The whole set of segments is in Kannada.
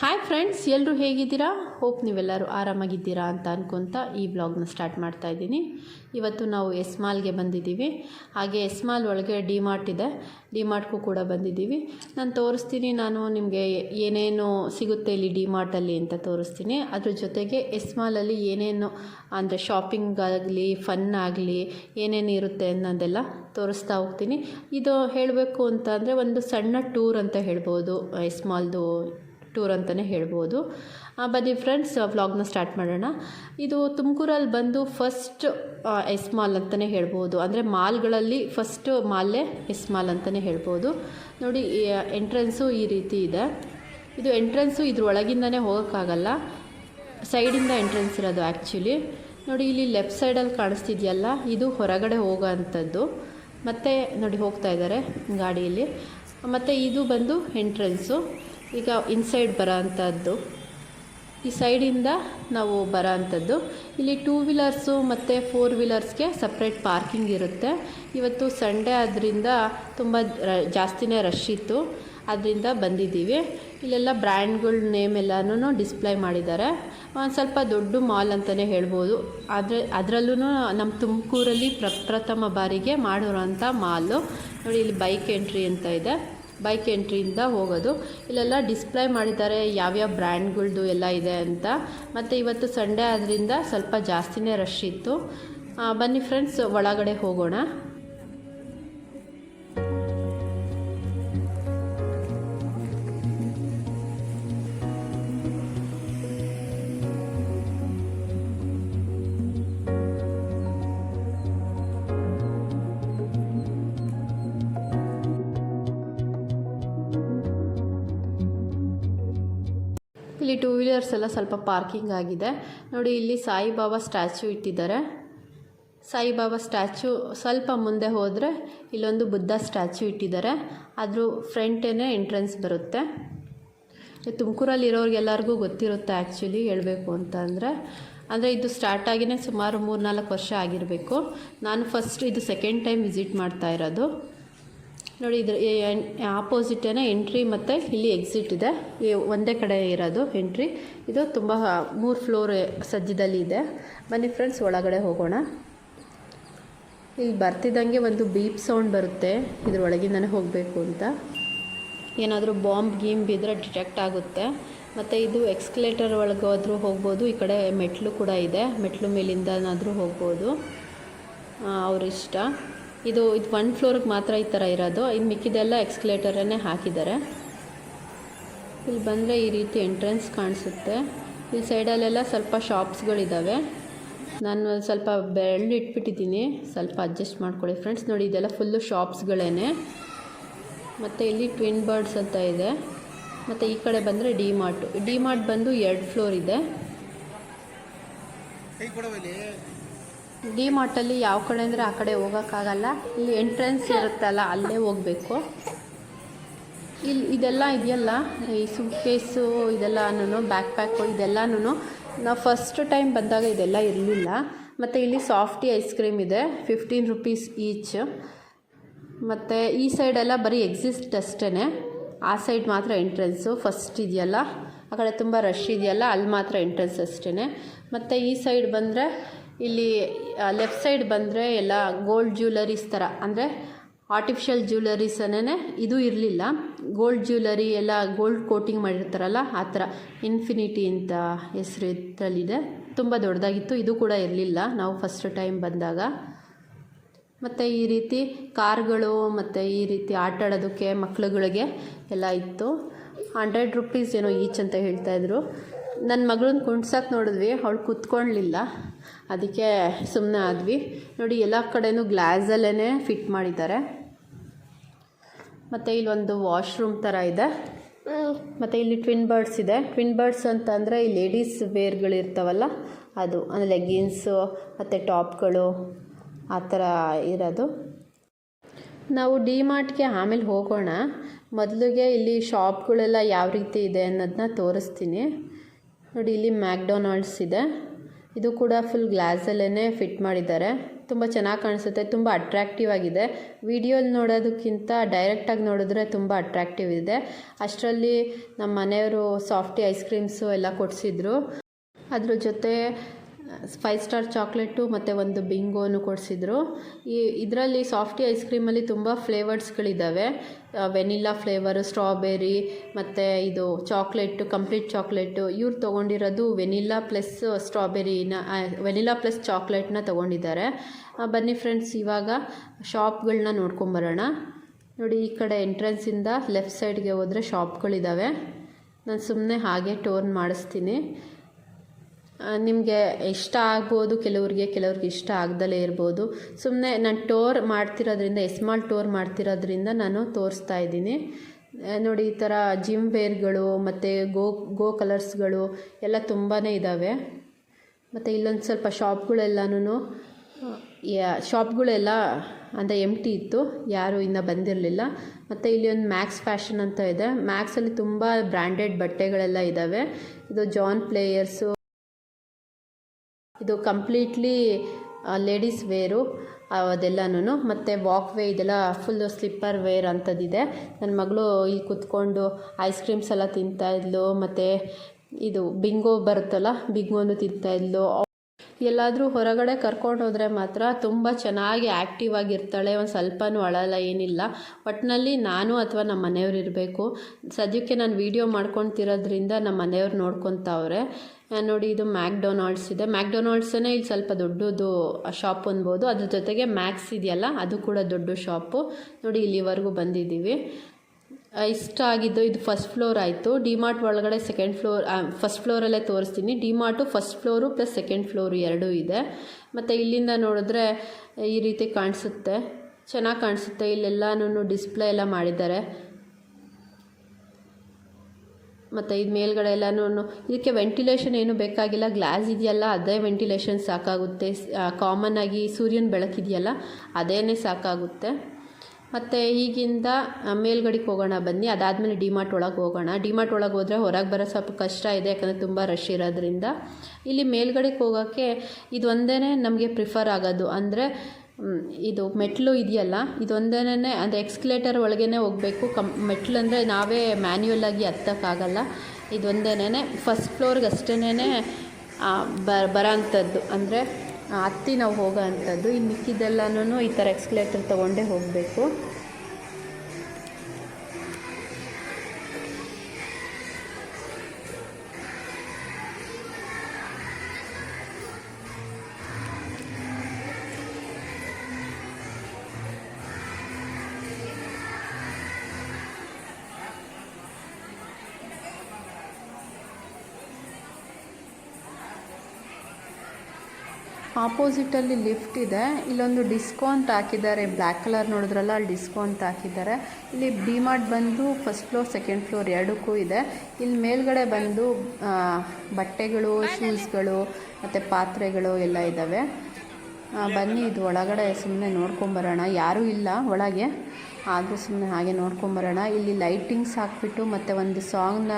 ಹಾಯ್ ಫ್ರೆಂಡ್ಸ್ ಎಲ್ಲರೂ ಹೇಗಿದ್ದೀರಾ? ಹೋಪ್ ನೀವೆಲ್ಲರೂ ಆರಾಮಾಗಿದ್ದೀರಾ ಅಂತ ಅನ್ಕೊತ ಈ ಬ್ಲಾಗ್ನ ಸ್ಟಾರ್ಟ್ ಮಾಡ್ತಾ ಇದ್ದೀನಿ. ಇವತ್ತು ನಾವು ಎಸ್ ಮಾಲ್ಗೆ ಬಂದಿದ್ದೀವಿ. ಹಾಗೆ ಎಸ್ ಮಾಲ್ ಒಳಗೆ ಡಿ ಮಾರ್ಟ್ ಇದೆ. ಡಿ ಮಾರ್ಟ್ಗೂ ಕೂಡ ಬಂದಿದ್ದೀವಿ. ನಾನು ತೋರಿಸ್ತೀನಿ, ನಾನು ನಿಮಗೆ ಏನೇನು ಸಿಗುತ್ತೆ ಇಲ್ಲಿ ಡಿ ಮಾರ್ಟಲ್ಲಿ ಅಂತ ತೋರಿಸ್ತೀನಿ. ಅದ್ರ ಜೊತೆಗೆ ಎಸ್ ಮಾಲಲ್ಲಿ ಏನೇನು, ಅಂದರೆ ಶಾಪಿಂಗ್ ಆಗಲಿ ಫನ್ ಆಗಲಿ, ಏನೇನು ಇರುತ್ತೆ ಅನ್ನೋದೆಲ್ಲ ತೋರಿಸ್ತಾ ಹೋಗ್ತೀನಿ. ಇದು ಹೇಳಬೇಕು ಅಂತ ಅಂದರೆ ಒಂದು ಸಣ್ಣ ಟೂರ್ ಅಂತ ಹೇಳ್ಬೋದು ಎಸ್ ಮಾಲ್ದು ಟೂರ್ ಅಂತಲೇ ಹೇಳ್ಬೋದು. ಬನ್ನಿ ಫ್ರೆಂಡ್ಸ್ ವ್ಲಾಗ್ನ ಸ್ಟಾರ್ಟ್ ಮಾಡೋಣ. ಇದು ತುಮಕೂರಲ್ಲಿ ಬಂದು ಫಸ್ಟ್ ಎಸ್ ಮಾಲ್ ಅಂತಲೇ ಹೇಳ್ಬೋದು. ಅಂದರೆ ಮಾಲ್ಗಳಲ್ಲಿ ಫಸ್ಟ್ ಮಾಲೇ ಎಸ್ ಮಾಲ್ ಅಂತಲೇ ಹೇಳ್ಬೋದು. ನೋಡಿ ಎಂಟ್ರೆನ್ಸು ಈ ರೀತಿ ಇದೆ. ಇದು ಎಂಟ್ರೆನ್ಸು ಇದ್ರ ಒಳಗಿಂದನೇ ಹೋಗೋಕ್ಕಾಗಲ್ಲ. ಸೈಡಿಂದ ಎಂಟ್ರೆನ್ಸ್ ಇರೋದು ಆ್ಯಕ್ಚುಲಿ. ನೋಡಿ, ಇಲ್ಲಿ ಲೆಫ್ಟ್ ಸೈಡಲ್ಲಿ ಕಾಣಿಸ್ತಿದೆಯಲ್ಲ, ಇದು ಹೊರಗಡೆ ಹೋಗೋ ಅಂಥದ್ದು ಮತ್ತು, ನೋಡಿ, ಹೋಗ್ತಾ ಇದ್ದಾರೆ ಗಾಡಿಯಲ್ಲಿ. ಮತ್ತು ಇದು ಬಂದು ಎಂಟ್ರೆನ್ಸು. ಈಗ ಇನ್ಸೈಡ್ ಬರೋ ಅಂಥದ್ದು ಈ ಸೈಡಿಂದ ನಾವು ಬರೋ ಅಂಥದ್ದು ಇಲ್ಲಿ ಟೂ ವೀಲರ್ಸು ಮತ್ತು ಫೋರ್ ವೀಲರ್ಸ್ಗೆ ಸಪ್ರೇಟ್ ಪಾರ್ಕಿಂಗ್ ಇರುತ್ತೆ. ಇವತ್ತು ಸಂಡೇ ಆದ್ದರಿಂದ ತುಂಬ ಜಾಸ್ತಿನೇ ರಶ್ ಇತ್ತು. ಅದರಿಂದ ಬಂದಿದ್ದೀವಿ. ಇಲ್ಲೆಲ್ಲ ಬ್ರ್ಯಾಂಡ್ಗಳ ನೇಮ್ ಎಲ್ಲನೂ ಡಿಸ್ಪ್ಲೇ ಮಾಡಿದ್ದಾರೆ. ಒಂದು ಸ್ವಲ್ಪ ದೊಡ್ಡ ಮಾಲ್ ಅಂತಲೇ ಹೇಳ್ಬೋದು. ಆದರೆ ಅದರಲ್ಲೂ ನಮ್ಮ ತುಮಕೂರಲ್ಲಿ ಪ್ರಪ್ರಥಮ ಬಾರಿಗೆ ಮಾಡಿರೋಂಥ ಮಾಲು ನೋಡಿ, ಇಲ್ಲಿ ಬೈಕ್ ಎಂಟ್ರಿ ಅಂತ ಇದೆ. ಬೈಕ್ ಎಂಟ್ರಿಯಿಂದ ಹೋಗೋದು. ಇಲ್ಲೆಲ್ಲ ಡಿಸ್ಪ್ಲೇ ಮಾಡಿದ್ದಾರೆ, ಯಾವ್ಯಾವ ಬ್ರ್ಯಾಂಡ್ಗಳ್ದು ಎಲ್ಲ ಇದೆ ಅಂತ. ಮತ್ತು ಇವತ್ತು ಸಂಡೇ ಆದ್ದರಿಂದ ಸ್ವಲ್ಪ ಜಾಸ್ತಿನೇ ರಶ್ ಇತ್ತು. ಬನ್ನಿ ಫ್ರೆಂಡ್ಸ್ ಒಳಗಡೆ ಹೋಗೋಣ. ವೀಲರ್ಸ್ ಎಲ್ಲ ಸ್ವಲ್ಪ ಪಾರ್ಕಿಂಗ್ ಆಗಿದೆ. ನೋಡಿ, ಇಲ್ಲಿ ಸಾಯಿಬಾಬಾ ಸ್ಟ್ಯಾಚು ಇಟ್ಟಿದ್ದಾರೆ. ಸಾಯಿಬಾಬಾ ಸ್ಟ್ಯಾಚು ಸ್ವಲ್ಪ ಮುಂದೆ ಹೋದರೆ ಇಲ್ಲೊಂದು ಬುದ್ಧ ಸ್ಟ್ಯಾಚು ಇಟ್ಟಿದ್ದಾರೆ. ಅದ್ರ ಫ್ರಂಟೇನೆ ಎಂಟ್ರೆನ್ಸ್ ಬರುತ್ತೆ. ತುಮಕೂರಲ್ಲಿ ಇರೋರಿಗೆಲ್ಲರಿಗೂ ಗೊತ್ತಿರುತ್ತೆ ಆ್ಯಕ್ಚುಲಿ ಹೇಳಬೇಕು ಅಂತ ಅಂದರೆ. ಅಂದರೆ ಇದು ಸ್ಟಾರ್ಟ್ ಆಗಿನೇ ಸುಮಾರು ಮೂರು ನಾಲ್ಕು ವರ್ಷ ಆಗಿರಬೇಕು. ನಾನು ಫಸ್ಟ್ ಇದು ಸೆಕೆಂಡ್ ಟೈಮ್ ವಿಸಿಟ್ ಮಾಡ್ತಾ ಇರೋದು. ನೋಡಿ, ಇದ್ರ ಆಪೋಸಿಟೇನೆ ಎಂಟ್ರಿ ಮತ್ತು ಇಲ್ಲಿ ಎಕ್ಸಿಟ್ ಇದೆ. ಒಂದೇ ಕಡೆ ಇರೋದು ಎಂಟ್ರಿ ಇದು ತುಂಬ ಮೂರು ಫ್ಲೋರ್ ಸಜ್ಜದಲ್ಲಿ ಇದೆ. ಬನ್ನಿ ಫ್ರೆಂಡ್ಸ್ ಒಳಗಡೆ ಹೋಗೋಣ. ಇಲ್ಲಿ ಬರ್ತಿದ್ದಂಗೆ ಒಂದು ಬೀಪ್ ಸೌಂಡ್ ಬರುತ್ತೆ. ಇದ್ರ ಒಳಗಿಂದನೇ ಹೋಗಬೇಕು ಅಂತ. ಏನಾದರೂ ಬಾಂಬ್ ಗೀಮ್ ಬಿದ್ದರೆ ಡಿಟೆಕ್ಟ್ ಆಗುತ್ತೆ. ಮತ್ತು ಇದು ಎಕ್ಸ್ಕಲೇಟರ್ ಒಳಗೆ ಹೋದರೂ ಹೋಗ್ಬೋದು. ಈ ಕಡೆ ಮೆಟ್ಲು ಕೂಡ ಇದೆ. ಮೆಟ್ಲು ಮೇಲಿಂದನಾದರೂ ಹೋಗ್ಬೋದು. ಅವರಿಷ್ಟ. ಇದು ಇದು ಒನ್ ಫ್ಲೋರ್ಗೆ ಮಾತ್ರ ಈ ಥರ ಇರೋದು. ಇದು ಮಿಕ್ಕಿದೆಲ್ಲ ಎಕ್ಸ್ಕಲೇಟರನ್ನೇ ಹಾಕಿದ್ದಾರೆ. ಇಲ್ಲಿ ಬಂದರೆ ಈ ರೀತಿ ಎಂಟ್ರೆನ್ಸ್ ಕಾಣಿಸುತ್ತೆ. ಇಲ್ಲಿ ಸೈಡಲ್ಲೆಲ್ಲ ಸ್ವಲ್ಪ ಶಾಪ್ಸ್ಗಳಿದ್ದಾವೆ ನಾನು ಸ್ವಲ್ಪ ಬೆಳ್ಳು ಇಟ್ಬಿಟ್ಟಿದ್ದೀನಿ. ಸ್ವಲ್ಪ ಅಡ್ಜಸ್ಟ್ ಮಾಡ್ಕೊಳ್ಳಿ ಫ್ರೆಂಡ್ಸ್ ನೋಡಿ, ಇದೆಲ್ಲ ಫುಲ್ಲು ಶಾಪ್ಸ್ಗಳೇ ಮತ್ತು ಇಲ್ಲಿ ಟ್ವಿನ್ ಬರ್ಡ್ಸ್ ಅಂತ ಇದೆ. ಮತ್ತು ಈ ಕಡೆ ಬಂದರೆ ಡಿ ಮಾರ್ಟು ಡಿ ಮಾರ್ಟ್ ಬಂದು ಎರಡು ಫ್ಲೋರ್ ಇದೆ. ಡಿ ಮಾರ್ಟಲ್ಲಿ ಯಾವ ಕಡೆ ಅಂದರೆ ಆ ಕಡೆ ಹೋಗೋಕ್ಕಾಗಲ್ಲ. ಇಲ್ಲಿ ಎಂಟ್ರೆನ್ಸ್ ಇರುತ್ತಲ್ಲ, ಅಲ್ಲೇ ಹೋಗಬೇಕು. ಇಲ್ಲಿ ಇದೆಲ್ಲ ಇದೆಯಲ್ಲ, ಈ ಸೂಟ್ಕೇಸು ಇದೆಲ್ಲನೂ ಬ್ಯಾಕ್ ಪ್ಯಾಕು ಇದೆಲ್ಲನೂ ನಾವು ಫಸ್ಟ್ ಟೈಮ್ ಬಂದಾಗ ಇದೆಲ್ಲ ಇರಲಿಲ್ಲ. ಮತ್ತು ಇಲ್ಲಿ ಸಾಫ್ಟಿ ಐಸ್ ಕ್ರೀಮ್ ಇದೆ ಫಿಫ್ಟೀನ್ ರುಪೀಸ್ ಈಚ್ ಮತ್ತು ಈ ಸೈಡೆಲ್ಲ ಬರೀ ಎಕ್ಸಿಸ್ಟ್ ಅಷ್ಟೇ ಆ ಸೈಡ್ ಮಾತ್ರ ಎಂಟ್ರೆನ್ಸು ಫಸ್ಟ್ ಇದೆಯಲ್ಲ. ಆ ಕಡೆ ತುಂಬ ರಶ್ ಇದೆಯಲ್ಲ, ಅಲ್ಲಿ ಮಾತ್ರ ಎಂಟ್ರೆನ್ಸ್ ಅಷ್ಟೇ ಮತ್ತು ಈ ಸೈಡ್ ಬಂದರೆ ಇಲ್ಲಿ ಲೆಫ್ಟ್ ಸೈಡ್ ಬಂದರೆ ಎಲ್ಲ ಗೋಲ್ಡ್ ಜ್ಯುವೆಲರೀಸ್ ಥರ ಅಂದರೆ ಆರ್ಟಿಫಿಷಿಯಲ್ ಜ್ಯುವೆಲರೀಸನ್ನೇ ಇದು ಇರಲಿಲ್ಲ. ಗೋಲ್ಡ್ ಜ್ಯುವೆಲರಿ ಎಲ್ಲ ಗೋಲ್ಡ್ ಕೋಟಿಂಗ್ ಮಾಡಿರ್ತಾರಲ್ಲ, ಆ ಥರ ಇನ್ಫಿನಿಟಿ ಅಂತ ಹೆಸರು ಇದರಲ್ಲಿದೆ. ತುಂಬ ದೊಡ್ಡದಾಗಿತ್ತು, ಇದು ಕೂಡ ಇರಲಿಲ್ಲ ನಾವು ಫಸ್ಟ್ ಟೈಮ್ ಬಂದಾಗ. ಮತ್ತು ಈ ರೀತಿ ಕಾರ್ಗಳು, ಮತ್ತು ಈ ರೀತಿ ಆಟ ಆಡೋದಕ್ಕೆ ಮಕ್ಳುಗಳಿಗೆ ಎಲ್ಲ ಇತ್ತು. ಹಂಡ್ರೆಡ್ ರುಪೀಸ್ ಏನೋ ಈಚ್ ಅಂತ ಹೇಳ್ತಾಯಿದ್ರು ನನ್ನ ಮಗಳನ್ನ ಕುಣ್ಸಕ್ಕೆ ನೋಡಿದ್ವಿ, ಅವಳು ಕೂತ್ಕೊಳ್ಳಲಿಲ್ಲ ಅದಕ್ಕೆ ಸುಮ್ಮನೆ ಆದ್ವಿ. ನೋಡಿ, ಎಲ್ಲ ಕಡೆಯೂ ಗ್ಲಾಸಲ್ಲೇ ಫಿಟ್ ಮಾಡಿದ್ದಾರೆ. ಮತ್ತು ಇಲ್ಲೊಂದು ವಾಶ್ರೂಮ್ ಥರ ಇದೆ. ಮತ್ತು ಇಲ್ಲಿ ಟ್ವಿನ್ ಬರ್ಡ್ಸ್ ಇದೆ. ಟ್ವಿನ್ ಬರ್ಡ್ಸ್ ಅಂತಂದರೆ ಈ ಲೇಡೀಸ್ ವೇರ್ಗಳಿರ್ತಾವಲ್ಲ ಅದು ಅಂದರೆ ಲೆಗ್ಗಿನ್ಸು, ಮತ್ತು ಟಾಪ್ಗಳು, ಆ ಥರ ಇರೋದು. ನಾವು ಡಿ ಮಾರ್ಟ್ಗೆ ಆಮೇಲೆ ಹೋಗೋಣ. ಮೊದಲಿಗೆ ಇಲ್ಲಿ ಶಾಪ್ಗಳೆಲ್ಲ ಯಾವ ರೀತಿ ಇದೆ ಅನ್ನೋದನ್ನ ತೋರಿಸ್ತೀನಿ. ನೋಡಿ, ಇಲ್ಲಿ ಮ್ಯಾಕ್ಡೊನಾಲ್ಡ್ಸ್ ಇದೆ. ಇದು ಕೂಡ ಫುಲ್ ಗ್ಲಾಸಲ್ಲೇ ಫಿಟ್ ಮಾಡಿದ್ದಾರೆ. ತುಂಬ ಚೆನ್ನಾಗಿ ಕಾಣಿಸುತ್ತೆ, ತುಂಬ ಅಟ್ರ್ಯಾಕ್ಟಿವ್ ಆಗಿದೆ. ವಿಡಿಯೋಲಿ ನೋಡೋದಕ್ಕಿಂತ ಡೈರೆಕ್ಟಾಗಿ ನೋಡಿದ್ರೆ ತುಂಬ ಅಟ್ರ್ಯಾಕ್ಟಿವ್ ಇದೆ. ಅಷ್ಟರಲ್ಲಿ ನಮ್ಮ ಮನೆಯವರು ಸಾಫ್ಟಿ ಐಸ್ ಕ್ರೀಮ್ಸು ಎಲ್ಲ ಕೊಡಿಸಿದ್ರು. ಅದ್ರ ಜೊತೆ ಫೈವ್ ಸ್ಟಾರ್ ಚಾಕ್ಲೇಟು ಮತ್ತು ಒಂದು ಬಿಂಗೋನು ಕೊಡಿಸಿದ್ರು. ಈ ಇದರಲ್ಲಿ ಸಾಫ್ಟಿ ಐಸ್ ಕ್ರೀಮಲ್ಲಿ ತುಂಬ ಫ್ಲೇವರ್ಸ್ಗಳಿದ್ದಾವೆ. ವೆನಿಲ್ಲಾ ಫ್ಲೇವರು, ಸ್ಟ್ರಾಬೆರಿ, ಮತ್ತು ಇದು ಚಾಕ್ಲೇಟು, ಕಂಪ್ಲೀಟ್ ಚಾಕ್ಲೇಟು, ಇವ್ರು ತೊಗೊಂಡಿರೋದು ವೆನಿಲ್ಲಾ ಪ್ಲಸ್ ಸ್ಟ್ರಾಬೆರಿನ ವೆನಿಲ್ಲಾ ಪ್ಲಸ್ ಚಾಕ್ಲೇಟ್ನ ತೊಗೊಂಡಿದ್ದಾರೆ. ಬನ್ನಿ ಫ್ರೆಂಡ್ಸ್, ಇವಾಗ ಶಾಪ್ಗಳನ್ನ ನೋಡ್ಕೊಂಬರೋಣ. ನೋಡಿ, ಈ ಕಡೆ ಎಂಟ್ರೆನ್ಸಿಂದ ಲೆಫ್ಟ್ ಸೈಡ್ಗೆ ಹೋದರೆ ಶಾಪ್ಗಳಿದ್ದಾವೆ. ನಾನು ಸುಮ್ಮನೆ ಹಾಗೆ ಟೋರ್ನ್ ಮಾಡಿಸ್ತೀನಿ. ನಿಮಗೆ ಇಷ್ಟ ಆಗ್ಬೋದು, ಕೆಲವ್ರಿಗೆ ಕೆಲವ್ರಿಗೆ ಇಷ್ಟ ಆಗ್ದಲೇ ಇರ್ಬೋದು. ಸುಮ್ಮನೆ ನಾನು ಟೋರ್ ಮಾಡ್ತಿರೋದ್ರಿಂದ ಎಸ್ಮಾಲ್ ಟೋರ್ ಮಾಡ್ತಿರೋದ್ರಿಂದ ನಾನು ತೋರಿಸ್ತಾ ಇದ್ದೀನಿ. ನೋಡಿ, ಈ ಥರ ಜಿಮ್ ವೇರ್ಗಳು ಮತ್ತು ಗೋ ಗೋ ಕಲರ್ಸ್ಗಳು ಎಲ್ಲ ತುಂಬಾ ಇದ್ದಾವೆ ಮತ್ತು ಇಲ್ಲೊಂದು ಸ್ವಲ್ಪ ಶಾಪ್ಗಳೆಲ್ಲನೂ ಶಾಪ್ಗಳೆಲ್ಲ ಅಂದರೆ ಎಂಟಿ ಇತ್ತು, ಯಾರೂ ಇನ್ನೂ ಬಂದಿರಲಿಲ್ಲ. ಮತ್ತು ಇಲ್ಲಿ ಒಂದು ಮ್ಯಾಕ್ಸ್ ಫ್ಯಾಷನ್ ಅಂತ ಇದೆ. ಮ್ಯಾಕ್ಸಲ್ಲಿ ತುಂಬ ಬ್ರ್ಯಾಂಡೆಡ್ ಬಟ್ಟೆಗಳೆಲ್ಲ ಇದ್ದಾವೆ ಇದು ಜಾನ್ ಪ್ಲೇಯರ್ಸು ಇದು ಕಂಪ್ಲೀಟ್ಲಿ ಲೇಡೀಸ್ ವೇರು ಅದೆಲ್ಲನೂ ಮತ್ತು ವಾಕ್ ವೇ ಇದೆಲ್ಲ ಫುಲ್ಲು ಸ್ಲಿಪ್ಪರ್ ವೇರ್ ಅಂಥದ್ದಿದೆ ನನ್ನ ಮಗಳು ಇಲ್ಲಿ ಕುತ್ಕೊಂಡು ಐಸ್ ಕ್ರೀಮ್ಸ್ ಎಲ್ಲ ತಿಂತಾಯಿದ್ಲು ಮತ್ತು ಇದು ಬಿಂಗೋ ಬರುತ್ತಲ್ಲ ಬಿಂಗೋನು ತಿಂತಾಯಿದ್ಲು ಎಲ್ಲಾದರೂ ಹೊರಗಡೆ ಕರ್ಕೊಂಡು ಹೋದರೆ ಮಾತ್ರ ತುಂಬ ಚೆನ್ನಾಗಿ ಆ್ಯಕ್ಟಿವ್ ಆಗಿರ್ತಾಳೆ, ಒಂದು ಸ್ವಲ್ಪನೂ ಅಳಲ್ಲ, ಏನಿಲ್ಲ. ಒಟ್ಟಿನಲ್ಲಿ ನಾನು ಅಥವಾ ನಮ್ಮ ಮನೆಯವ್ರು ಇರಬೇಕು. ಸದ್ಯಕ್ಕೆ ನಾನು ವೀಡಿಯೋ ಮಾಡ್ಕೊತಿರೋದ್ರಿಂದ ನಮ್ಮ ಮನೆಯವ್ರು ನೋಡ್ಕೊತಾವ್ರೆ. ನೋಡಿ ಇದು ಮ್ಯಾಕ್ಡೊನಾಲ್ಡ್ಸ್ ಇದೆ. ಮ್ಯಾಕ್ಡೊನಾಲ್ಡ್ಸೇ ಇಲ್ಲಿ ಸ್ವಲ್ಪ ದೊಡ್ಡದು ಶಾಪ್ ಅನ್ಬೋದು. ಅದ್ರ ಜೊತೆಗೆ ಮ್ಯಾಕ್ಸ್ ಇದೆಯಲ್ಲ, ಅದು ಕೂಡ ದೊಡ್ಡ ಶಾಪು. ನೋಡಿ ಇಲ್ಲಿವರೆಗೂ ಬಂದಿದ್ದೀವಿ. ಇಷ್ಟ ಆಗಿದ್ದು ಇದು ಫಸ್ಟ್ ಫ್ಲೋರ್ ಆಯಿತು. ಡಿಮಾರ್ಟ್ ಒಳಗಡೆ ಸೆಕೆಂಡ್ ಫ್ಲೋರ್ ಫಸ್ಟ್ ಫ್ಲೋರಲ್ಲೇ ತೋರಿಸ್ತೀನಿ. D Mart first floor plus second floor ಎರಡೂ ಇದೆ. ಮತ್ತು ಇಲ್ಲಿಂದ ನೋಡಿದ್ರೆ ಈ ರೀತಿ ಕಾಣಿಸುತ್ತೆ. ಚೆನ್ನಾಗಿ ಕಾಣಿಸುತ್ತೆ. ಇಲ್ಲೆಲ್ಲನೂ ಡಿಸ್ಪ್ಲೇ ಎಲ್ಲ ಮಾಡಿದ್ದಾರೆ. ಮತ್ತು ಇದು ಮೇಲ್ಗಡೆ ಎಲ್ಲನೂ ಇದಕ್ಕೆ ವೆಂಟಿಲೇಷನ್ ಏನು ಬೇಕಾಗಿಲ್ಲ. ಗ್ಲಾಸ್ ಇದೆಯಲ್ಲ, ಅದೇ ವೆಂಟಿಲೇಷನ್ ಸಾಕಾಗುತ್ತೆ. ಕಾಮನ್ ಆಗಿ ಸೂರ್ಯನ ಬೆಳಕಿದೆಯಲ್ಲ ಅದೇ ಸಾಕಾಗುತ್ತೆ. ಮತ್ತು ಈಗಿಂದ ಮೇಲ್ಗಡೆಗೆ ಹೋಗೋಣ, ಬನ್ನಿ. ಅದಾದಮೇಲೆ ಡಿಮಾರ್ಟ್ ಒಳಗೆ ಹೋಗೋಣ. ಡಿಮಾರ್ಟ್ ಒಳಗೆ ಹೋದರೆ ಹೊರಗೆ ಬರೋ ಸ್ವಲ್ಪ ಕಷ್ಟ ಇದೆ, ಯಾಕಂದರೆ ತುಂಬ ರಶ್ ಇರೋದ್ರಿಂದ. ಇಲ್ಲಿ ಮೇಲ್ಗಡೆಗೆ ಹೋಗೋಕ್ಕೆ ಇದೊಂದೇ ನಮಗೆ ಪ್ರಿಫರ್ ಆಗೋದು. ಅಂದರೆ ಇದು ಮೆಟ್ಲು ಇದೆಯಲ್ಲ ಇದೊಂದೇನೆ ಅಂದರೆ ಎಕ್ಸ್ಕಲೇಟರ್ ಒಳಗೇ ಹೋಗಬೇಕು. ಕಮ್, ಮೆಟ್ಲು ಅಂದರೆ ನಾವೇ ಮ್ಯಾನ್ಯುಯಲ್ ಆಗಿ ಹತ್ತಕ್ಕಾಗಲ್ಲ. ಇದೊಂದೇನೆ ಫಸ್ಟ್ ಫ್ಲೋರ್ಗೆ ಅಷ್ಟೇ ಬ, ಬರೋ ಅಂಥದ್ದು. ಅಂದರೆ ಹತ್ತಿ ನಾವು ಹೋಗೋ ಅಂಥದ್ದು. ಇನ್ನು ಮಿಕ್ಕಿದ್ದೆಲ್ಲನೂ ಈ ಥರ ಎಕ್ಸ್ಕಲೇಟರ್ ತೊಗೊಂಡೇ ಹೋಗಬೇಕು. ಆಪೋಸಿಟಲ್ಲಿ ಲಿಫ್ಟ್ ಇದೆ. ಇಲ್ಲೊಂದು ಡಿಸ್ಕೌಂಟ್ ಹಾಕಿದ್ದಾರೆ ಬ್ಲ್ಯಾಕ್ ಕಲರ್ ನೋಡಿದ್ರಲ್ಲ, ಅಲ್ಲಿ ಡಿಸ್ಕೌಂಟ್ ಹಾಕಿದ್ದಾರೆ ಇಲ್ಲಿ ಡಿಮಾರ್ಟ್ ಬಂದು ಫಸ್ಟ್ ಫ್ಲೋರ್ ಸೆಕೆಂಡ್ ಫ್ಲೋರ್ ಎರಡಕ್ಕೂ ಇದೆ. ಇಲ್ಲಿ ಮೇಲ್ಗಡೆ ಬಂದು ಬಟ್ಟೆಗಳು ಶೂಸ್ಗಳು ಮತ್ತು ಪಾತ್ರೆಗಳು ಎಲ್ಲ ಇದ್ದಾವೆ ಬನ್ನಿ, ಇದು ಒಳಗಡೆ ಸುಮ್ಮನೆ ನೋಡ್ಕೊಂಬರೋಣ. ಯಾರೂ ಇಲ್ಲ ಒಳಗೆ. ಆದರೂ ಸುಮ್ಮನೆ ಹಾಗೆ ನೋಡ್ಕೊಂಬರೋಣ ಇಲ್ಲಿ ಲೈಟಿಂಗ್ಸ್ ಹಾಕ್ಬಿಟ್ಟು ಮತ್ತು ಒಂದು ಸಾಂಗ್ನ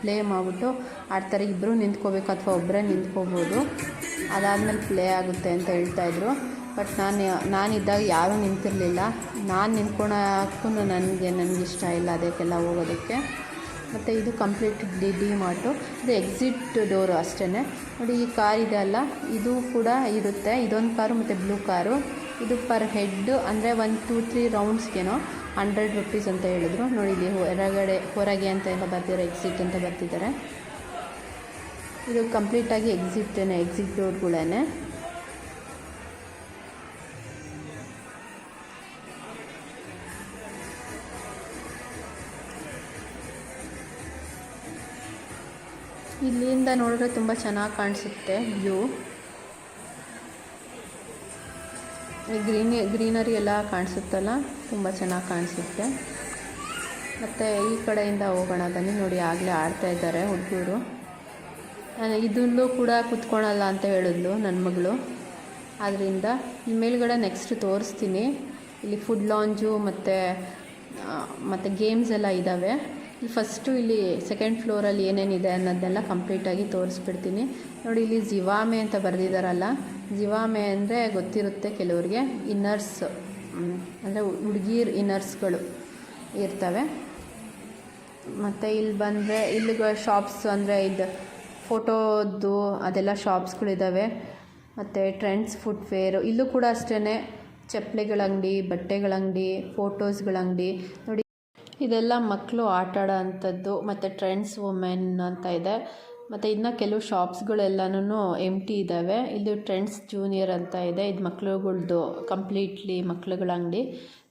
ಪ್ಲೇ ಮಾಡಿಬಿಟ್ಟು ಆಡ್ತಾರೆ. ಇಬ್ಬರು ನಿಂತ್ಕೋಬೇಕು ಅಥವಾ ಒಬ್ಬರೇ ನಿಂತ್ಕೋಬೋದು. ಅದಾದಮೇಲೆ ಪ್ಲೇ ಆಗುತ್ತೆ ಅಂತ ಹೇಳ್ತಾಯಿದ್ರು ಬಟ್ ನಾನು, ನಾನಿದ್ದಾಗ ಯಾರೂ ನಿಂತಿರಲಿಲ್ಲ. ನಾನು ನಿಂತ್ಕೊಳಕ್ಕೂ ನನಗೆ ನನಗಿಷ್ಟ ಇಲ್ಲ ಅದಕ್ಕೆಲ್ಲ ಹೋಗೋದಕ್ಕೆ. ಮತ್ತು ಇದು ಕಂಪ್ಲೀಟ್ ಡಿ ಡಿ ಮಾರ್ಟು. ಇದು ಎಕ್ಸಿಟ್ ಡೋರು ಅಷ್ಟೇ ನೋಡಿ, ಈ ಕಾರ್ ಇದೆ ಅಲ್ಲ. ಇದು ಕೂಡ ಇರುತ್ತೆ. ಇದೊಂದು ಕಾರು ಮತ್ತು ಬ್ಲೂ ಕಾರು. ಇದು ಪರ್ ಹೆಡ್ಡು ಅಂದರೆ ಒನ್ ಟೂ ತ್ರೀ ರೌಂಡ್ಸ್ಗೇನೋ ಹಂಡ್ರೆಡ್ ರುಪೀಸ್ ಅಂತ ಹೇಳಿದ್ರು. ನೋಡಿ ಇಲ್ಲಿ ಹೊರಗಡೆ, ಹೊರಗೆ ಅಂತ ಎಲ್ಲ ಬರ್ತಿದ್ದಾರೆ ಎಕ್ಸಿಟ್ ಅಂತ ಬರ್ತಿದ್ದಾರೆ ಇದು ಕಂಪ್ಲೀಟಾಗಿ ಎಕ್ಸಿಟೇನೆ ಎಕ್ಸಿಟ್ ಡೋರ್ಗಳೇ ಇಲ್ಲಿಂದ ನೋಡಿದ್ರೆ ತುಂಬ ಚೆನ್ನಾಗಿ ಕಾಣಿಸುತ್ತೆ ವ್ಯೂ ಗ್ರೀನಿ ಗ್ರೀನರಿ ಎಲ್ಲ ಕಾಣಿಸುತ್ತಲ್ಲ, ತುಂಬ ಚೆನ್ನಾಗಿ ಕಾಣಿಸುತ್ತೆ. ಮತ್ತು ಈ ಕಡೆಯಿಂದ ಹೋಗೋಣ, ಬನ್ನಿ ನೋಡಿ, ಆಗಲೇ ಆಡ್ತಾ ಇದ್ದಾರೆ ಹುಡುಗರು. ಇದಲ್ಲೂ ಕೂಡ ಕುತ್ಕೊಳಲ್ಲ ಅಂತ ಹೇಳಿದ್ಲು ನನ್ನ ಮಗಳು. ಆದ್ದರಿಂದ ಮೇಲ್ಗಡೆ ನೆಕ್ಸ್ಟ್ ತೋರಿಸ್ತೀನಿ. ಇಲ್ಲಿ ಫುಡ್ ಲಾಂಜು ಮತ್ತು ಮತ್ತು ಗೇಮ್ಸ್ ಎಲ್ಲ ಇದ್ದಾವೆ ಫಸ್ಟು ಇಲ್ಲಿ ಸೆಕೆಂಡ್ ಫ್ಲೋರಲ್ಲಿ ಏನೇನಿದೆ ಅನ್ನೋದನ್ನೆಲ್ಲ ಕಂಪ್ಲೀಟಾಗಿ ತೋರಿಸ್ಬಿಡ್ತೀನಿ. ನೋಡಿ, ಇಲ್ಲಿ ಜಿವಾಮೆ ಅಂತ ಬರೆದಿದ್ದಾರಲ್ಲ ಜಿವಾಮೆ ಅಂದರೆ ಗೊತ್ತಿರುತ್ತೆ ಕೆಲವರಿಗೆ. ಇನ್ನರ್ಸ್ ಅಂದರೆ ಹುಡುಗೀರ್ ಇನ್ನರ್ಸ್ಗಳು ಇರ್ತವೆ. ಮತ್ತು ಇಲ್ಲಿ ಬಂದರೆ, ಇಲ್ಲಿ ಶಾಪ್ಸ್ ಅಂದರೆ ಇದು ಫೋಟೋದ್ದು ಅದೆಲ್ಲ ಶಾಪ್ಸ್ಗಳಿದ್ದಾವೆ ಮತ್ತು ಟ್ರೆಂಡ್ಸ್ ಫುಟ್ವೇರು ಇಲ್ಲೂ ಕೂಡ ಅಷ್ಟೇ ಚಪ್ಪಲಿಗಳ ಅಂಗಡಿ, ಬಟ್ಟೆಗಳ ಅಂಗಡಿ ಅಂಗಡಿ. ನೋಡಿ ಇದೆಲ್ಲ ಮಕ್ಕಳು ಆಟ ಆಡೋ ಅಂಥದ್ದು, ಮತ್ತು ಟ್ರೆಂಡ್ಸ್ ವುಮೆನ್ ಅಂತ ಇದೆ. ಮತ್ತು ಇನ್ನು ಕೆಲವು ಶಾಪ್ಸ್ಗಳೆಲ್ಲನೂ ಎಂಟಿ ಇದ್ದಾವೆ ಇದು ಟ್ರೆಂಡ್ಸ್ ಜೂನಿಯರ್ ಅಂತ ಇದೆ. ಇದು ಮಕ್ಳುಗಳ್ದು ಕಂಪ್ಲೀಟ್ಲಿ ಮಕ್ಳುಗಳ ಅಂಗಡಿ.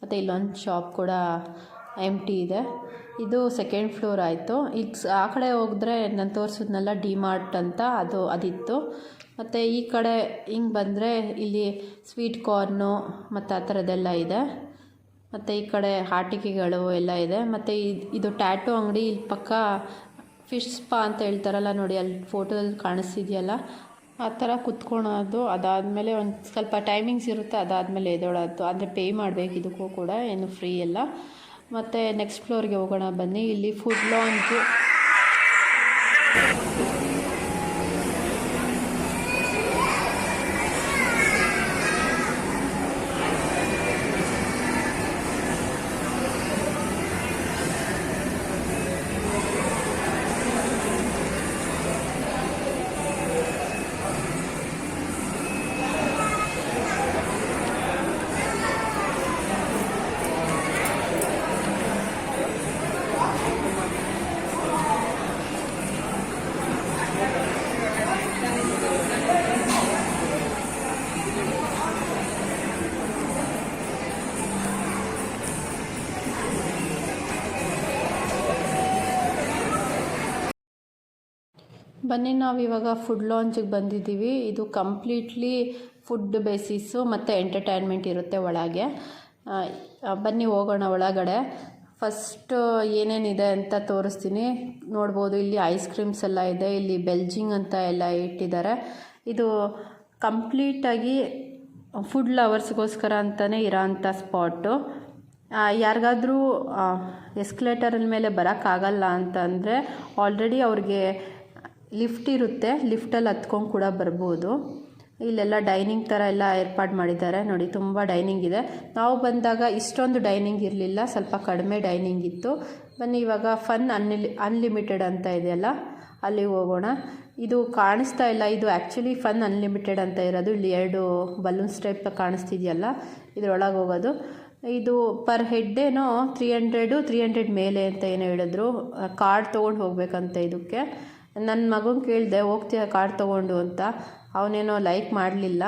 ಮತ್ತು ಇಲ್ಲೊಂದು ಶಾಪ್ ಕೂಡ ಎಂಟಿ ಇದೆ. ಇದು ಸೆಕೆಂಡ್ ಫ್ಲೋರ್ ಆಯಿತು. ಈಗ ಆ ಕಡೆ ಹೋಗಿದ್ರೆ ನಾನು ತೋರಿಸಿದ್ನೆಲ್ಲ ಡಿ ಮಾರ್ಟ್ ಅಂತ, ಅದು, ಅದಿತ್ತು. ಮತ್ತು ಈ ಕಡೆ ಹಿಂಗೆ ಬಂದರೆ ಇಲ್ಲಿ ಸ್ವೀಟ್ ಕಾರ್ನು ಮತ್ತು ಆ ಥರದ್ದೆಲ್ಲ ಇದೆ. ಮತ್ತು ಈ ಕಡೆ ಆಟಿಕೆಗಳು ಎಲ್ಲ ಇದೆ. ಮತ್ತು ಇದು ಟ್ಯಾಟೂ ಅಂಗಡಿ ಇಲ್ಲಿ ಪಕ್ಕ ಫಿಶ್ ಸ್ಪಾ ಅಂತ ಹೇಳ್ತಾರಲ್ಲ ನೋಡಿ, ಅಲ್ಲಿ ಫೋಟೋದಲ್ಲಿ ಕಾಣಿಸ್ತಿದೆಯಲ್ಲ? ಆ ಥರ ಕುತ್ಕೊಳೋದು. ಅದಾದಮೇಲೆ ಒಂದು ಸ್ವಲ್ಪ ಟೈಮಿಂಗ್ಸ್ ಇರುತ್ತೆ, ಅದಾದಮೇಲೆ ಎದೋಳೋದು. ಅಂದರೆ ಪೇ ಮಾಡಬೇಕು, ಇದಕ್ಕೂ ಕೂಡ, ಏನು ಫ್ರೀ ಎಲ್ಲ. ಮತ್ತು ನೆಕ್ಸ್ಟ್ ಫ್ಲೋರ್ಗೆ ಹೋಗೋಣ ಬನ್ನಿ. ಇಲ್ಲಿ ಫುಡ್ ಲಾಂಚು ಬನ್ನಿ ನಾವು ಇವಾಗ ಫುಡ್ ಲಾಂಚಿಗೆ ಬಂದಿದ್ದೀವಿ. ಇದು ಕಂಪ್ಲೀಟ್ಲಿ ಫುಡ್ ಬೇಸಿಸ್ಸು ಮತ್ತು ಎಂಟರ್ಟೈನ್ಮೆಂಟ್ ಇರುತ್ತೆ ಒಳಗೆ. ಬನ್ನಿ, ಹೋಗೋಣ ಒಳಗಡೆ. ಫಸ್ಟ್ ಏನೇನಿದೆ ಅಂತ ತೋರಿಸ್ತೀನಿ. ನೋಡ್ಬೋದು, ಇಲ್ಲಿ ಐಸ್ ಕ್ರೀಮ್ಸ್ ಎಲ್ಲ ಇದೆ. ಇಲ್ಲಿ ಬೆಲ್ಜಿಂಗ್ ಅಂತ ಎಲ್ಲ ಇಟ್ಟಿದ್ದಾರೆ. ಇದು ಕಂಪ್ಲೀಟಾಗಿ ಫುಡ್ ಲವರ್ಸ್ಗೋಸ್ಕರ ಅಂತಲೇ ಇರೋಂಥ ಸ್ಪಾಟು ಯಾರಿಗಾದರೂ ಎಸ್ಕಲೇಟರ್ ಮೇಲೆ ಬರೋಕ್ಕಾಗಲ್ಲ ಅಂತಂದರೆ ಆಲ್ರೆಡಿ ಅವ್ರಿಗೆ ಲಿಫ್ಟ್ ಇರುತ್ತೆ, ಲಿಫ್ಟಲ್ಲಿ ಹತ್ಕೊಂಡು ಕೂಡ ಬರ್ಬೋದು. ಇಲ್ಲೆಲ್ಲ ಡೈನಿಂಗ್ ಥರ ಎಲ್ಲ ಏರ್ಪಾಡು ಮಾಡಿದ್ದಾರೆ. ನೋಡಿ, ತುಂಬ ಡೈನಿಂಗ್ ಇದೆ. ನಾವು ಬಂದಾಗ ಇಷ್ಟೊಂದು ಡೈನಿಂಗ್ ಇರಲಿಲ್ಲ, ಸ್ವಲ್ಪ ಕಡಿಮೆ ಡೈನಿಂಗ್ ಇತ್ತು. ಬನ್ನಿ, ಇವಾಗ ಫನ್ ಅನ್ಲಿ, ಅನ್ಲಿಮಿಟೆಡ್ ಅಂತ ಇದೆಯಲ್ಲ ಅಲ್ಲಿ ಹೋಗೋಣ. ಇದು ಕಾಣಿಸ್ತಾ ಇಲ್ಲ, ಇದು ಆ್ಯಕ್ಚುಲಿ ಫನ್ ಅನ್ಲಿಮಿಟೆಡ್ ಅಂತ ಇರೋದು. ಇಲ್ಲಿ ಎರಡು ಬಲೂನ್ಸ್ ಟೈಪ್ ಕಾಣಿಸ್ತಿದೆಯಲ್ಲ, ಇದರೊಳಗೆ ಹೋಗೋದು. ಇದು ಪರ್ ಹೆಡ್ಡೇನೋ ತ್ರೀ ಹಂಡ್ರೆಡು ತ್ರೀ ಹಂಡ್ರೆಡ್ ಮೇಲೆ ಅಂತ ಏನೋ ಹೇಳಿದ್ರು. ಕಾರ್ಡ್ ತೊಗೊಂಡು ಹೋಗ್ಬೇಕಂತ ಇದಕ್ಕೆ. ನನ್ನ ಮಗನ ಕೇಳಿದೆ, ಹೋಗ್ತೀಯ ಕಾರ್ಡ್ ತೊಗೊಂಡು ಅಂತ. ಅವನೇನೋ ಲೈಕ್ ಮಾಡಲಿಲ್ಲ.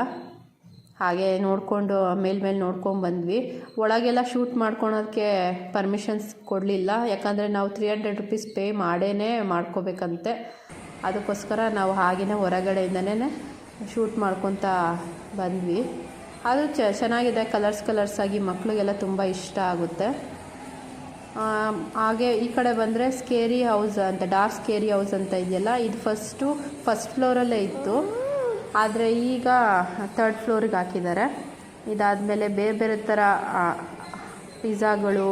ಹಾಗೆ ನೋಡಿಕೊಂಡು ಮೇಲ್ಮೇಲೆ ನೋಡ್ಕೊಂಡು ಬಂದ್ವಿ. ಒಳಗೆಲ್ಲ ಶೂಟ್ ಮಾಡ್ಕೊಳೋದಕ್ಕೆ ಪರ್ಮಿಷನ್ಸ್ ಕೊಡಲಿಲ್ಲ. ಯಾಕಂದರೆ ನಾವು ತ್ರೀ ಹಂಡ್ರೆಡ್ ರುಪೀಸ್ ಪೇ ಮಾಡೇ ಮಾಡ್ಕೋಬೇಕಂತೆ. ಅದಕ್ಕೋಸ್ಕರ ನಾವು ಹಾಗೆಯೇ ಹೊರಗಡೆಯಿಂದನೇ ಶೂಟ್ ಮಾಡ್ಕೊತ ಬಂದ್ವಿ. ಅದು ಚೆನ್ನಾಗಿದೆ. ಕಲರ್ಸ್ ಕಲರ್ಸ್ ಆಗಿ ಮಕ್ಕಳಿಗೆಲ್ಲ ತುಂಬ ಇಷ್ಟ ಆಗುತ್ತೆ. ಹಾಗೆ ಈ ಕಡೆ ಬಂದರೆ ಸ್ಕೇರಿ ಹೌಸ್ ಅಂತ ಡಾರ್ಕ್ ಸ್ಕೇರಿ ಹೌಸ್ ಅಂತ ಇದೆಯಲ್ಲ, ಇದು ಫಸ್ಟು ಫಸ್ಟ್ ಫ್ಲೋರಲ್ಲೇ ಇತ್ತು. ಆದರೆ ಈಗ ಥರ್ಡ್ ಫ್ಲೋರಿಗೆ ಹಾಕಿದ್ದಾರೆ. ಇದಾದಮೇಲೆ ಬೇರೆ ಬೇರೆ ಥರ ಪಿಜ್ಜಾಗಳು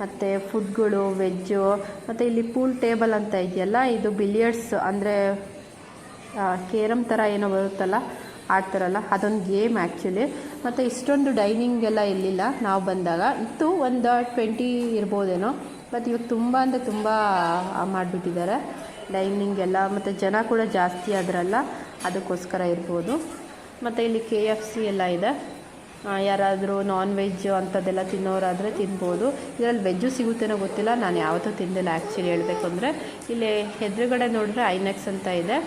ಮತ್ತು ಫುಡ್ಗಳು ವೆಜ್ಜು ಮತ್ತು ಇಲ್ಲಿ ಪೂಲ್ ಟೇಬಲ್ ಅಂತ ಇದೆಯಲ್ಲ, ಇದು ಬಿಲಿಯರ್ಡ್ಸ್ ಅಂದರೆ ಕೇರಮ್ ಥರ ಏನೋ ಬರುತ್ತಲ್ಲ ಆಡ್ತಾರಲ್ಲ, ಅದೊಂದು ಗೇಮ್ ಆ್ಯಕ್ಚುಲಿ ಮತ್ತು ಇಷ್ಟೊಂದು ಡೈನಿಂಗ್ ಎಲ್ಲ ಇರಲಿಲ್ಲ ನಾವು ಬಂದಾಗ ಇತ್ತು ಒಂದು ಟ್ವೆಂಟಿ ಇರ್ಬೋದೇನೋ ಮತ್ತು ಇವಾಗ ತುಂಬ ಅಂದರೆ ತುಂಬ ಮಾಡಿಬಿಟ್ಟಿದ್ದಾರೆ. ಡೈನಿಂಗ್ ಎಲ್ಲ, ಮತ್ತು ಜನ ಕೂಡ ಜಾಸ್ತಿ ಅದರಲ್ಲ ಅದಕ್ಕೋಸ್ಕರ ಇರ್ಬೋದು. ಮತ್ತು ಇಲ್ಲಿ ಕೆ ಎಫ್ ಸಿ ಎಲ್ಲ ಇದೆ. ಯಾರಾದರೂ ನಾನ್ ವೆಜ್ ಅಂಥದ್ದೆಲ್ಲ ತಿನ್ನೋರಾದರೆ ತಿನ್ಬೋದು. ಇದರಲ್ಲಿ ವೆಜ್ಜು ಸಿಗುತ್ತೇನೋ ಗೊತ್ತಿಲ್ಲ. ನಾನು ಯಾವತ್ತೂ ತಿಂದಿಲ್ಲ ಆ್ಯಕ್ಚುಲಿ ಹೇಳಬೇಕು ಅಂದರೆ ಇಲ್ಲಿ ಎದುರುಗಡೆ ನೋಡಿದ್ರೆ ಐನೆಕ್ಸ್ ಅಂತ ಇದೆ.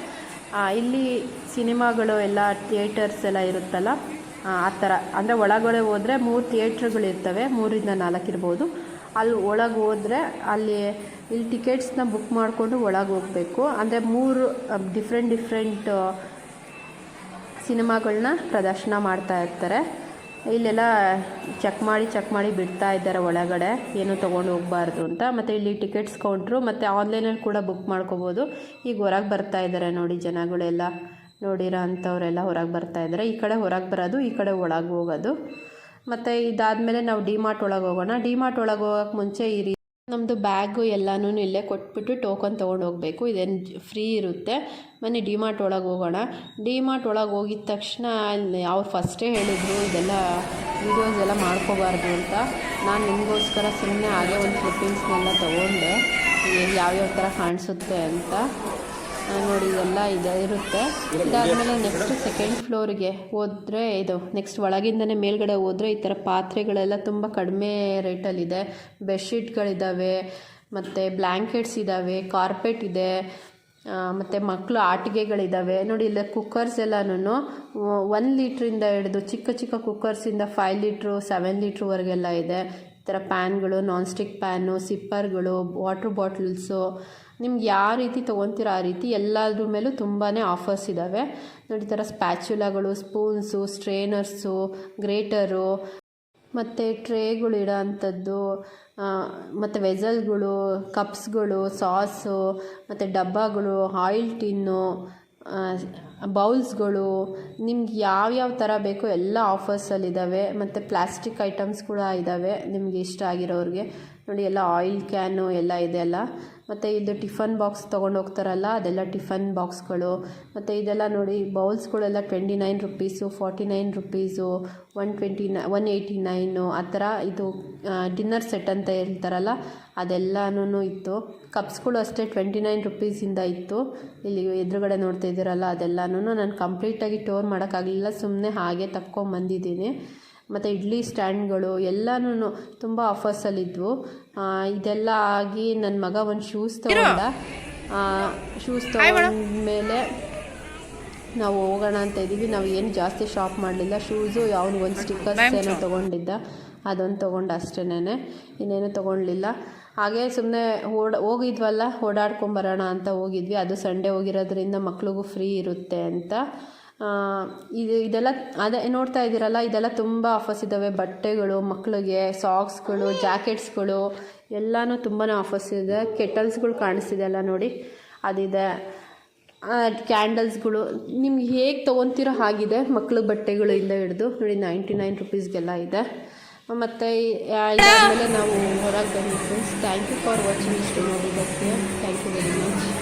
ಇಲ್ಲಿ ಸಿನಿಮಾಗಳು ಎಲ್ಲ ಥಿಯೇಟರ್ಸ್ ಎಲ್ಲ ಇರುತ್ತಲ್ಲ, ಆ ಥರ. ಅಂದರೆ ಒಳಗಡೆ ಹೋದರೆ ಮೂರು ಥಿಯೇಟ್ರ್ಗಳಿರ್ತವೆ ಮೂರಿಂದ ನಾಲ್ಕು ಇರ್ಬೋದು. ಅಲ್ಲಿ ಒಳಗೆ ಹೋದರೆ ಅಲ್ಲಿ, ಇಲ್ಲಿ ಟಿಕೆಟ್ಸ್ನ ಬುಕ್ ಮಾಡಿಕೊಂಡು ಒಳಗೆ ಹೋಗಬೇಕು. ಅಂದರೆ ಮೂರು ಡಿಫ್ರೆಂಟ್ ಡಿಫ್ರೆಂಟ್ ಸಿನಿಮಾಗಳನ್ನ ಪ್ರದರ್ಶನ ಮಾಡ್ತಾ ಇರ್ತಾರೆ. ಇಲ್ಲೆಲ್ಲ ಚೆಕ್ ಮಾಡಿ ಚೆಕ್ ಮಾಡಿ ಬಿಡ್ತಾ ಇದ್ದಾರೆ ಒಳಗಡೆ. ಏನು ತೊಗೊಂಡು ಹೋಗಬಾರ್ದು ಅಂತ. ಮತ್ತು ಇಲ್ಲಿ ಟಿಕೆಟ್ಸ್ ಕೌಂಟ್ರು ಮತ್ತು ಆನ್ಲೈನಲ್ಲಿ ಕೂಡ ಬುಕ್ ಮಾಡ್ಕೋಬೋದು. ಈಗ ಹೊರಗೆ ಬರ್ತಾ ಇದ್ದಾರೆ ನೋಡಿ ಜನಗಳೆಲ್ಲ. ನೋಡಿರೋ ಅಂಥವರೆಲ್ಲ ಹೊರಗೆ ಬರ್ತಾ ಇದ್ದಾರೆ. ಈ ಕಡೆ ಹೊರಗೆ ಬರೋದು, ಈ ಕಡೆ ಒಳಗೆ ಹೋಗೋದು. ಮತ್ತು ಇದಾದಮೇಲೆ ನಾವು ಡಿ ಮಾರ್ಟ್ ಒಳಗೆ ಹೋಗೋಣ. ಡಿ ಮಾರ್ಟ್ ಒಳಗೆ ಹೋಗೋಕ್ಕೆ ಮುಂಚೆ ಈ ನಮ್ಮದು ಬ್ಯಾಗು ಎಲ್ಲನೂ ಇಲ್ಲೇ ಕೊಟ್ಬಿಟ್ಟು ಟೋಕನ್ ತೊಗೊಂಡು ಹೋಗಬೇಕು. ಇದೇನು ಫ್ರೀ ಇರುತ್ತೆ. ಬನ್ನಿ ಡಿಮಾರ್ಟ್ ಒಳಗೆ ಹೋಗೋಣ. ಡಿಮಾರ್ಟ್ ಒಳಗೆ ಹೋಗಿದ ತಕ್ಷಣ ಅವ್ರು ಫಸ್ಟೇ ಹೇಳಿದರು, ಇದೆಲ್ಲ ವೀಡಿಯೋಸ್ ಎಲ್ಲ ಮಾಡ್ಕೋಬಾರ್ದು ಅಂತ. ನಾನು ನಿಮಗೋಸ್ಕರ ಸುಮ್ಮನೆ ಹಾಗೆ ಒಂದು ಕ್ಲಿಪ್ಪಿಂಗ್ಸ್ನೆಲ್ಲ ತೊಗೊಂಡೆ. ಯಾವ್ಯಾವ ಥರ ಕಾಣಿಸುತ್ತೆ ಅಂತ. ನೋಡಿ, ಎಲ್ಲ ಇದೆ ಇರುತ್ತೆ ಇದಾದಮೇಲೆ ನೆಕ್ಸ್ಟ್ ಸೆಕೆಂಡ್ ಫ್ಲೋರಿಗೆ ಹೋದರೆ ಇದು ನೆಕ್ಸ್ಟ್ ಒಳಗಿಂದನೇ ಮೇಲ್ಗಡೆ ಹೋದರೆ ಈ ಥರ ಪಾತ್ರೆಗಳೆಲ್ಲ ತುಂಬ ಕಡಿಮೆ ರೇಟಲ್ಲಿದೆ ಬೆಡ್ಶೀಟ್ಗಳಿದ್ದಾವೆ ಮತ್ತು ಬ್ಲ್ಯಾಂಕೆಟ್ಸ್ ಇದ್ದಾವೆ ಕಾರ್ಪೆಟ್ ಇದೆ ಮತ್ತು ಮಕ್ಕಳು ಆಟಿಕೆಗಳಿದ್ದಾವೆ ನೋಡಿ, ಇಲ್ಲ ಕುಕ್ಕರ್ಸ್ ಎಲ್ಲನೂ ಒನ್ ಲೀಟ್ರಿಂದ ಹಿಡಿದು ಚಿಕ್ಕ ಚಿಕ್ಕ ಕುಕ್ಕರ್ಸಿಂದ ಫೈವ್ ಲೀಟ್ರು ಸೆವೆನ್ ಲೀಟ್ರ್ವರೆಗೆಲ್ಲ ಇದೆ. ಈ ಥರ ಪ್ಯಾನ್ಗಳು ನಾನ್ ಸ್ಟಿಕ್ ಪ್ಯಾನು ಸಿಪ್ಪರ್ಗಳು ವಾಟ್ರ್ ಬಾಟ್ಲ್ಸು ನಿಮ್ಗೆ ಯಾವ ರೀತಿ ತೊಗೊತೀರೋ ಆ ರೀತಿ ಎಲ್ಲದ್ರ ಮೇಲೂ ತುಂಬಾ ಆಫರ್ಸ್ ಇದ್ದಾವೆ ನೋಡಿ ಈ ಥರ ಸ್ಪ್ಯಾಚುಲಾಗಳು ಸ್ಪೂನ್ಸು ಸ್ಟ್ರೇನರ್ಸು ಗ್ರೇಟರು ಮತ್ತು ಟ್ರೇಗಳು ಇಡೋ ಅಂಥದ್ದು ಮತ್ತು ವೆಸಲ್ಗಳು ಕಪ್ಸ್ಗಳು ಸಾಸು ಮತ್ತು ಡಬ್ಬಗಳು ಆಯಿಲ್ ಟಿನ್ನು ಬೌಲ್ಸ್ಗಳು ನಿಮ್ಗೆ ಯಾವ್ಯಾವ ಥರ ಬೇಕೋ ಎಲ್ಲ ಆಫರ್ಸಲ್ಲಿದ್ದಾವೆ ಮತ್ತು ಪ್ಲಾಸ್ಟಿಕ್ ಐಟಮ್ಸ್ ಕೂಡ ಇದ್ದಾವೆ ನಿಮಗೆ ಇಷ್ಟ ಆಗಿರೋರಿಗೆ. ನೋಡಿ ಎಲ್ಲ ಆಯಿಲ್ ಕ್ಯಾನು ಎಲ್ಲ ಇದೆ ಅಲ್ಲ. ಮತ್ತು ಇದು ಟಿಫನ್ ಬಾಕ್ಸ್ ತೊಗೊಂಡು ಹೋಗ್ತಾರಲ್ಲ, ಅದೆಲ್ಲ ಟಿಫನ್ ಬಾಕ್ಸ್ಗಳು. ಮತ್ತು ಇದೆಲ್ಲ ನೋಡಿ, ಬೌಲ್ಸ್ಗಳೆಲ್ಲ twenty nine rupees, forty nine rupees, one twenty nine one eighty nine, ಆ ಥರ ಇದು ಡಿನ್ನರ್ ಸೆಟ್ ಅಂತ ಹೇಳ್ತಾರಲ್ಲ ಅದೆಲ್ಲನೂ ಇತ್ತು. ಕಪ್ಸ್ಗಳು ಅಷ್ಟೇ ಟ್ವೆಂಟಿ ನೈನ್ ರುಪೀಸಿಂದ ಇತ್ತು. ಇಲ್ಲಿ ಎದುರುಗಡೆ ನೋಡ್ತಾ ಇದ್ದೀರಲ್ಲ ಅದೆಲ್ಲನೂ ನಾನು ಕಂಪ್ಲೀಟಾಗಿ ಟೋರ್ ಮಾಡೋಕ್ಕಾಗಲಿಲ್ಲ ಸುಮ್ಮನೆ ಹಾಗೆ ತಕ್ಕೊಂಬಂದಿದ್ದೀನಿ. ಮತ್ತು ಇಡ್ಲಿ ಸ್ಟ್ಯಾಂಡ್ಗಳು ಎಲ್ಲನೂ ತುಂಬ ಆಫರ್ಸಲ್ಲಿದ್ವು. ಇದೆಲ್ಲ ಆಗಿ ನನ್ನ ಮಗ ಒಂದು ಶೂಸ್ ತಗೊಂಡ. ಶೂಸ್ ಮೇಲೆ ನಾವು ಹೋಗೋಣ ಅಂತ ಇದ್ದೀವಿ. ನಾವು ಏನು ಜಾಸ್ತಿ ಶಾಪ್ ಮಾಡಲಿಲ್ಲ. ಶೂಸು ಒಂದು ಸ್ಟಿಕ್ಕರ್ಸ್ ಏನೋ ತೊಗೊಂಡಿದ್ದ. ಅದೊಂದು ತೊಗೊಂಡು ಅಷ್ಟೇನೆ ಇನ್ನೇನು ತೊಗೊಳ್ಲಿಲ್ಲ ಹಾಗೆ ಸುಮ್ಮನೆ ಓಡ ಹೋಗಿದ್ವಲ್ಲ ಓಡಾಡ್ಕೊಂಬರೋಣ ಅಂತ ಹೋಗಿದ್ವಿ. ಅದು ಸಂಡೇ ಹೋಗಿರೋದ್ರಿಂದ ಮಕ್ಳಿಗೂ ಫ್ರೀ ಇರುತ್ತೆ ಅಂತ. ಇದು ಇದೆಲ್ಲ ಅದೇ ನೋಡ್ತಾ ಇದ್ದೀರಲ್ಲ, ಇದೆಲ್ಲ ತುಂಬ ಆಫರ್ಸ್ ಇದ್ದಾವೆ ಬಟ್ಟೆಗಳು ಮಕ್ಕಳಿಗೆ ಸಾಕ್ಸ್ಗಳು ಜಾಕೆಟ್ಸ್ಗಳು ಎಲ್ಲನೂ ತುಂಬಾ ಆಫರ್ಸ್ ಇದೆ. ಕೆಟಲ್ಸ್ಗಳು ಕಾಣಿಸ್ತಿದೆ ಅಲ್ಲ ನೋಡಿ. ಅದಿದೆ. ಕ್ಯಾಂಡಲ್ಸ್ಗಳು ನಿಮ್ಗೆ ಹೇಗೆ ತೊಗೊತಿರೋ ಹಾಗಿದೆ. ಮಕ್ಕಳು ಬಟ್ಟೆಗಳು ಇಂದ ಹಿಡಿದು. ನೋಡಿ ನೈಂಟಿ ನೈನ್ ರುಪೀಸ್ಗೆಲ್ಲ ಇದೆ. ಮತ್ತು ಇದಾದಮೇಲೆ ನಾವು ಹೊರಗೆ ಬಂದಿದ್ದು ಥ್ಯಾಂಕ್ ಯು ಫಾರ್ ವಾಚಿಂಗ್ ಇಷ್ಟು ನೋಡಿದ್ದಕ್ಕೆ. Thank you very much